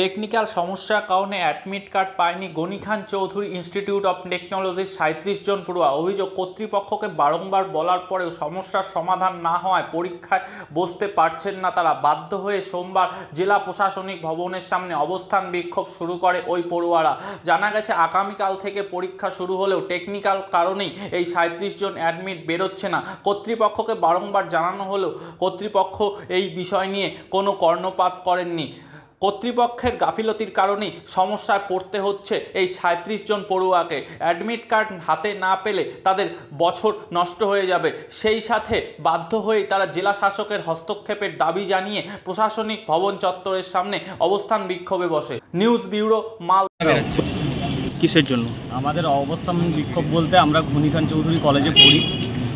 Technical সমস্যার কারণে admit card পায়নি গনি খান চৌধুরী ইনস্টিটিউট অফ টেকনোলজির সাঁত্রিশ জন পড়ুয়া। অভিযোগ, কর্তৃপক্ষকে বারংবার বলার পরেও সমস্যার সমাধান না হওয়ায় পরীক্ষায় বসতে পারছেন না তারা। বাধ্য হয়ে সোমবার জেলা প্রশাসনিক ভবনের সামনে অবস্থান বিক্ষোভ শুরু করে ওই পড়ুয়ারা। জানা গেছে, আগামীকাল থেকে পরীক্ষা শুরু হলেও টেকনিক্যাল কারণেই এই সাঁত্রিশ জন অ্যাডমিট বেরোচ্ছে না। কর্তৃপক্ষকে বারংবার জানানো হলেও কর্তৃপক্ষ এই বিষয় নিয়ে কোনো কর্ণপাত করেননি। কর্তৃপক্ষের গাফিলতির কারণে সমস্যায় পড়তে হচ্ছে এই সাঁত্রিশ জন পড়ুয়াকে। অ্যাডমিট কার্ড হাতে না পেলে তাদের বছর নষ্ট হয়ে যাবে। সেই সাথে বাধ্য হয়ে তারা জেলা শাসকের হস্তক্ষেপের দাবি জানিয়ে প্রশাসনিক ভবন চত্বরের সামনে অবস্থান বিক্ষোভে বসে। নিউজ ব্যুরো মাল কিসের জন্য? আমাদের অবস্থান বিক্ষোভ বলতে আমরা ঘনিখান চৌধুরী কলেজে পড়ি।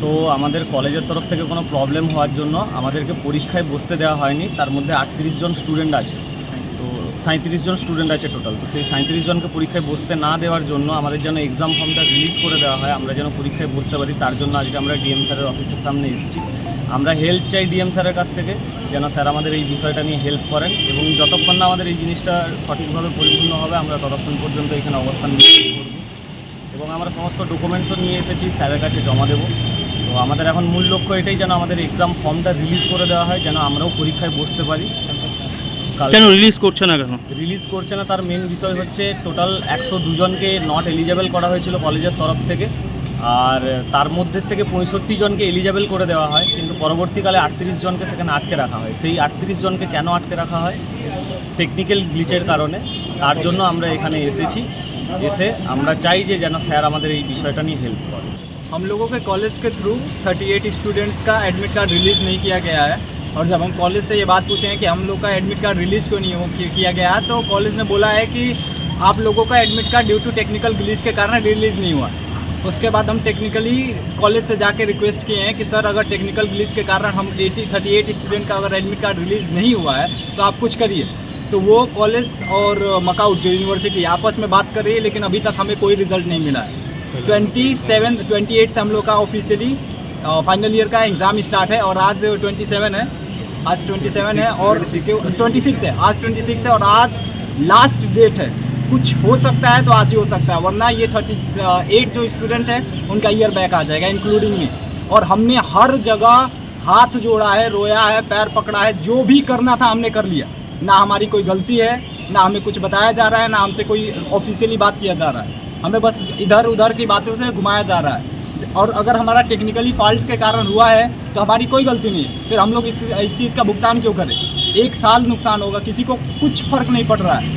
তো আমাদের কলেজের তরফ থেকে কোনো প্রবলেম হওয়ার জন্য আমাদেরকে পরীক্ষায় বসতে দেওয়া হয়নি। তার মধ্যে আটত্রিশ জন স্টুডেন্ট আছে। তো সাঁত্রিশ জন স্টুডেন্ট আছে টোটাল তো সেই সাঁত্রিশ জনকে পরীক্ষায় বসতে না দেওয়ার জন্য আমাদের যেন এক্সাম ফর্মটা রিলিজ করে দেওয়া হয়, আমরা যেন পরীক্ষায় বসতে পারি, তার জন্য আজকে আমরা ডিএম স্যারের অফিসের সামনে এসেছি। আমরা হেল্প চাই ডিএম স্যারের কাছ থেকে, যেন স্যার আমাদের এই বিষয়টা নিয়ে হেল্প করেন এবং যতক্ষণ না আমাদের এই জিনিসটা সঠিকভাবে পরিপূর্ণ হবে, আমরা ততক্ষণ পর্যন্ত এখানে অবস্থান করব। এবং আমরা সমস্ত ডকুমেন্টসও নিয়ে এসেছি স্যারের কাছে জমা দেবো। তো আমাদের এখন মূল লক্ষ্য এটাই যেন আমাদের এক্সাম ফর্মটা রিলিজ করে দেওয়া হয়, যেন আমরাও পরীক্ষায় বসতে পারি। কেন রিলিজ করছে না কেন রিলিজ করছে না তার মেন বিষয় হচ্ছে টোটাল একশো দুজনকে নট এলিজেবল করা হয়েছিল কলেজের তরফ থেকে আর তার মধ্যে থেকে পঁয়ষট্টি জনকে এলিজেবল করে দেওয়া হয় কিন্তু পরবর্তীকালে আটত্রিশ জনকে সেখানে আটকে রাখা হয় সেই আটত্রিশ জনকে কেন আটকে রাখা হয় টেকনিক্যাল গ্লিচের কারণে তার জন্য আমরা এখানে এসেছি এসে আমরা চাই যে যেন স্যার আমাদের এই বিষয়টা নিয়ে হেল্প করে हम लोगों के कॉलेज के थ्रू 38 स्टूडेंट्स का एडमिट कार्ड रिलीज़ नहीं किया गया है और जब हम कॉलेज से ये बात पूछे हैं कि हम लोग का एडमिट कार्ड रिलीज़ क्यों नहीं हो किया गया तो कॉलेज ने बोला है कि आप लोगों का admit card due to technical glitch के कारण रिलीज़ नहीं हुआ। उसके बाद हम टेक्निकली कॉलेज से जाके रिक्वेस्ट किए हैं कि सर अगर टेक्निकल ग्लिच के कारण हम 80 38 स्टूडेंट का अगर एडमिट कार्ड रिलीज़ नहीं हुआ है तो आप कुछ करिए। तो वो कॉलेज और मकाउट जो यूनिवर्सिटी आपस में बात कर रही है लेकिन अभी तक हमें कोई रिज़ल्ट नहीं मिला है। ट्वेंटी सेवन ट्वेंटी एट से हम लोग का ऑफिशियली फाइनल ईयर का एग्ज़ाम स्टार्ट है और आज ट्वेंटी सेवन है आज ट्वेंटी सेवन है और ट्वेंटी सिक्स है। आज ट्वेंटी सिक्स है और आज लास्ट डेट है। कुछ हो सकता है तो आज ही हो सकता है, वरना ये थर्टी एट जो स्टूडेंट है, उनका ईयर बैक आ जाएगा इंक्लूडिंग में और हमने हर जगह हाथ जोड़ा है, रोया है, पैर पकड़ा है, जो भी करना था हमने कर लिया। ना हमारी कोई गलती है, ना हमें कुछ बताया जा रहा है, ना हमसे कोई ऑफिशियली बात किया जा रहा है। हमें बस इधर उधर की बातों से घुमाया जा रहा है। और अगर हमारा टेक्निकली फॉल्ट के कारण हुआ है तो हमारी कोई गलती नहीं है। फिर हम लोग इस इस चीज़ का भुगतान क्यों करें? एक साल नुकसान होगा, किसी को कुछ फ़र्क नहीं पड़ रहा है।